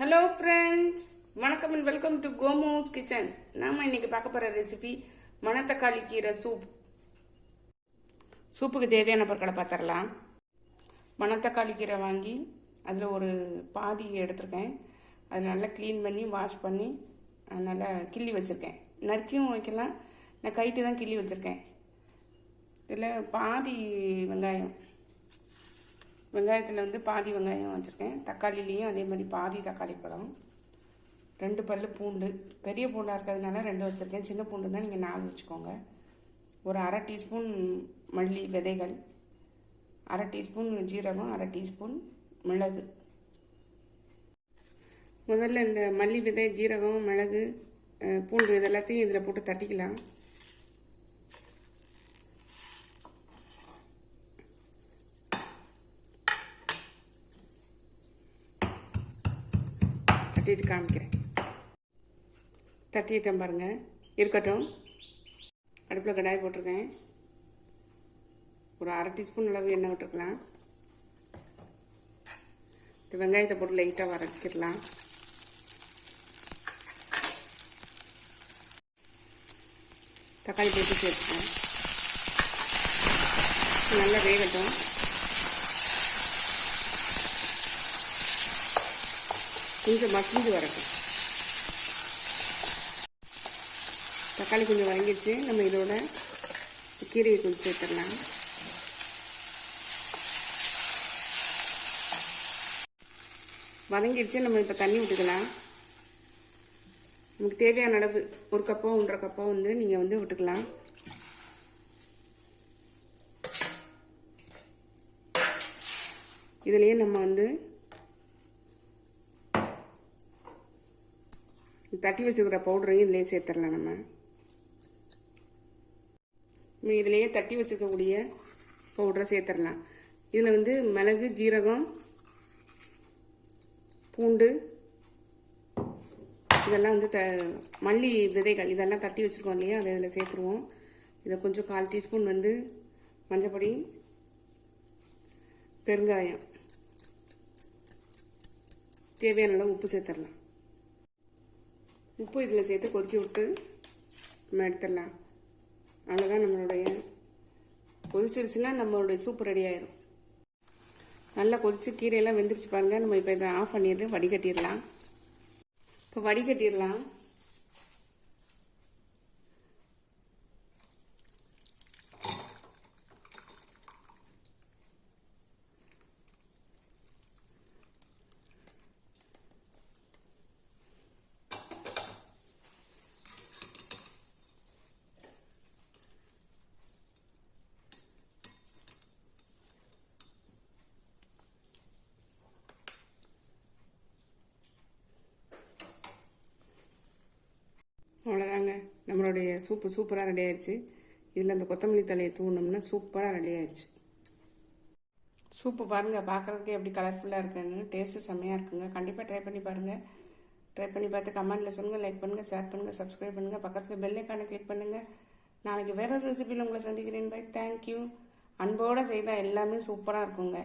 Hello friends வணக்கம் and welcome to Komo's kitchen நாம இன்னைக்கு பார்க்க போகிற ரெசிபி மணத்தக்காளி கீரை சூப் சூப்புக்கு தேவையான பொருட்களை பார்த்துடலாம். மணத்தக்காளி கீரை வாங்கி அதில் ஒரு பாதி எடுத்திருக்கேன். அது நல்லா க்ளீன் பண்ணி வாஷ் பண்ணி நல்லா கிள்ளி வச்சுருக்கேன். நறுக்கியும் வைக்கலாம். நான் கைட்டு தான் கிள்ளி வச்சுருக்கேன். இதில் பாதி வெங்காயம். வெங்காயத்தில் வந்து பாதி வெங்காயம் வச்சுருக்கேன். தக்காளிலையும் அதே மாதிரி பாதி தக்காளி பழம் ரெண்டு பல்லு பூண்டு. பெரிய பூண்டாக இருக்கிறதுனால ரெண்டு வச்சுருக்கேன். சின்ன பூண்டுனா நீங்கள் நாலு வச்சுக்கோங்க. ஒரு அரை டீஸ்பூன் மல்லி விதைகள் அரை டீஸ்பூன் ஜீரகம் அரை டீஸ்பூன் மிளகு. முதல்ல இந்த மல்லி விதை ஜீரகம் மிளகு பூண்டு இதெல்லாத்தையும் இதில் போட்டு தட்டிக்கலாம். தட்டிட்டு காமிக்கிறேன். தட்டிட்டேன் பாருங்கள் இருக்கட்டும். அடுப்பில் கடாய் போட்டிருக்கேன். ஒரு அரை டீஸ்பூன் அளவு எண்ணெய் விட்டுருக்கலாம். இந்த வெங்காயத்தை போட்டு லைட்டாக வதக்கிடலாம். தக்காளி போட்டு சேர்த்துக்கேன் நல்லா வேகட்டும். கொஞ்சம் மசிஞ்சு வரட்டும். தக்காளி கொஞ்சம் வதங்கிடுச்சு. நம்ம இதோட கீரையை கொஞ்சம் சேர்த்துடலாம். வதங்கிடுச்சு. நம்ம இப்போ தண்ணி விட்டுக்கலாம். நமக்கு தேவையான அளவு ஒரு கப்போ ஒன்றரை கப்போ வந்து நீங்கள் வந்து விட்டுக்கலாம். இதுலேயே நம்ம வந்து தட்டி வச்சுக்கிற பவுடரையும் இதிலே சேர்த்துடலாம் நம்ம. நம்ம இதிலேயே தட்டி வச்சுக்கக்கூடிய பவுடரை சேர்த்துடலாம். இதில் வந்து மிளகு ஜீரகம் பூண்டு இதெல்லாம் வந்து த மல்லி விதைகள் இதெல்லாம் தட்டி வச்சுருக்கோம் இல்லையா? அதை இதில் சேர்த்துருவோம். இதை கொஞ்சம் கால் டீஸ்பூன் வந்து மஞ்சப்பொடி பெருங்காயம். தேவையான அளவு உப்பு சேர்த்துடலாம். உப்பு இதில் சேர்த்து கொதிக்க விட்டு நம்ம எடுத்துடலாம். அவ்வளோதான் நம்மளுடைய கொதிச்சிருச்சுன்னா நம்மளுடைய சூப் ரெடி ஆயிரும். நல்லா கொதிச்சு கீரையெல்லாம் வெந்துருச்சு பாருங்க. நம்ம இப்போ இதை ஆஃப் பண்ணிட்டு வடிகட்டிடலாம். இப்போ வடிகட்டிடலாம். நம்மளுடைய சூப்பு சூப்பராக ரெடி ஆயிடுச்சு இதில் அந்த கொத்தமல்லி தலையை தூண்டோம்னா சூப்பராக ரெடி ஆயிடுச்சு சூப்பு பாருங்கள் பார்க்குறதுக்கே எப்படி கலர்ஃபுல்லாக இருக்குன்னு. டேஸ்ட்டு செம்மையாக இருக்குங்க. கண்டிப்பாக ட்ரை பண்ணி பாருங்கள் ட்ரை பண்ணி பார்த்து கமெண்ட்டில் சொல்லுங்கள் லைக் பண்ணுங்கள் ஷேர் பண்ணுங்கள் சப்ஸ்கிரைப் பண்ணுங்கள் பக்கத்தில் பெல் ஐக்கானை கிளிக் பண்ணுங்கள் நாளைக்கு வேற ஒரு ரெசிபியில் உங்களை சந்திக்கிறேன். பை தேங்க்யூ அன்போடு செய்தால் எல்லாமே சூப்பராக இருக்குங்க.